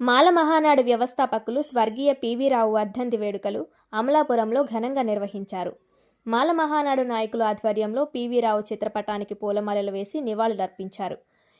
మాల మహానాడు వ్యవస్థాపకులు స్వర్గీయ పివి రావు వర్ధంతి వేడుకలు అమలాపురంలో ఘనంగా నిర్వహించారు. మాల మహానాడు నాయకుల ఆధ్వర్యంలో పివి రావు చిత్రపటానికి పూలమాలలు వేసి నివాళులర్పించారు.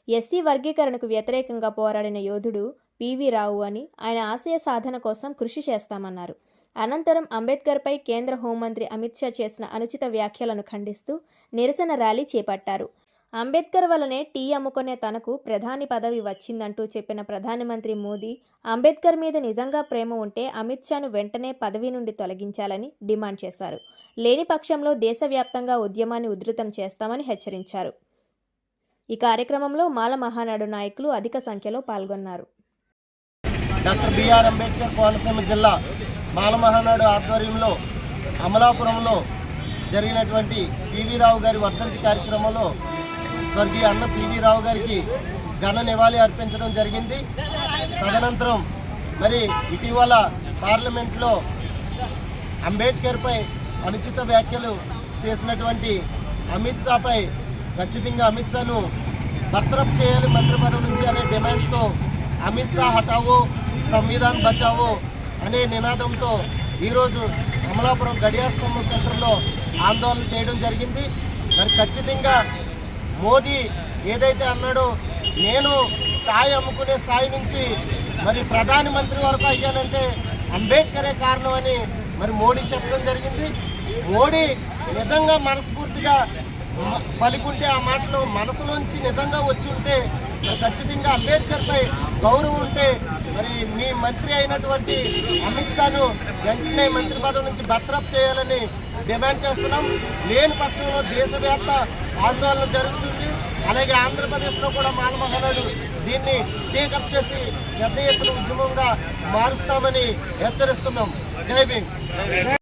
ఎస్సీ వర్గీకరణకు వ్యతిరేకంగా పోరాడిన యోధుడు పివి రావు అని ఆయన ఆశయ సాధన కోసం కృషి చేస్తామన్నారు. అనంతరం అంబేద్కర్పై కేంద్ర హోంమంత్రి అమిత్ షా చేసిన అనుచిత వ్యాఖ్యలను ఖండిస్తూ నిరసన ర్యాలీ చేపట్టారు. అంబేద్కర్ వల్లనే టీ అమ్ముకునే తనకు ప్రధాని పదవి వచ్చిందంటూ చెప్పిన ప్రధానమంత్రి మోదీ అంబేద్కర్ మీద నిజంగా ప్రేమ ఉంటే అమిత్ షాను వెంటనే పదవి నుండి తొలగించాలని డిమాండ్ చేశారు. లేని పక్షంలో దేశవ్యాప్తంగా ఉద్యమాన్ని ఉధృతం చేస్తామని హెచ్చరించారు. ఈ కార్యక్రమంలో మాల మహానాడు నాయకులు అధిక సంఖ్యలో పాల్గొన్నారు. డాక్టర్ బిఆర్ అంబేద్కర్ కోనసీమ జిల్లా బాలమహానాడు ఆధ్వర్యంలో అమలాపురంలో జరిగినటువంటి పివి రావు గారి వర్ధంతి కార్యక్రమంలో స్వర్గీయ అన్న పివి రావు గారికి ఘన నివాళి అర్పించడం జరిగింది. తదనంతరం మరి ఇటీవల పార్లమెంట్లో అంబేద్కర్పై అనుచిత వ్యాఖ్యలు చేసినటువంటి అమిత్ షాపై ఖచ్చితంగా అమిత్ షాను బర్తరఫ్ చేయాలి మంత్రి పదవి నుంచి అనే డిమాండ్తో అమిత్ షా హటావో సంవిధాన్ బచావో అనే నినాదంతో ఈరోజు అమలాపురం గడియాస్తంభం సెంటర్లో ఆందోళన చేయడం జరిగింది. మరి ఖచ్చితంగా మోదీ ఏదైతే అన్నాడో నేను ఛాయ్ అమ్ముకునే స్థాయి నుంచి మరి ప్రధానమంత్రి వరకు అయ్యానంటే అంబేద్కరే కారణం అని మరి మోడీ చెప్పడం జరిగింది. మోడీ నిజంగా మనస్ఫూర్తిగా పలికుంటే ఆ మాటలు మనసులోంచి నిజంగా వచ్చి ఉంటే ఖచ్చితంగా అంబేద్కర్పై గౌరవం ఉంటే మరి మీ మంత్రి అయినటువంటి అమిత్ షాను వెంటనే మంత్రి పదవి నుంచి బర్తరఫ్ చేయాలని డిమాండ్ చేస్తున్నాం. లేని పక్షంలో దేశవ్యాప్త ఆందోళన జరుగుతుంది. అలాగే ఆంధ్రప్రదేశ్లో కూడా మానమహనాడు దీన్ని టేకప్ చేసి పెద్ద ఎత్తున ఉద్యమంగా మారుస్తామని హెచ్చరిస్తున్నాం. జై భీమ్.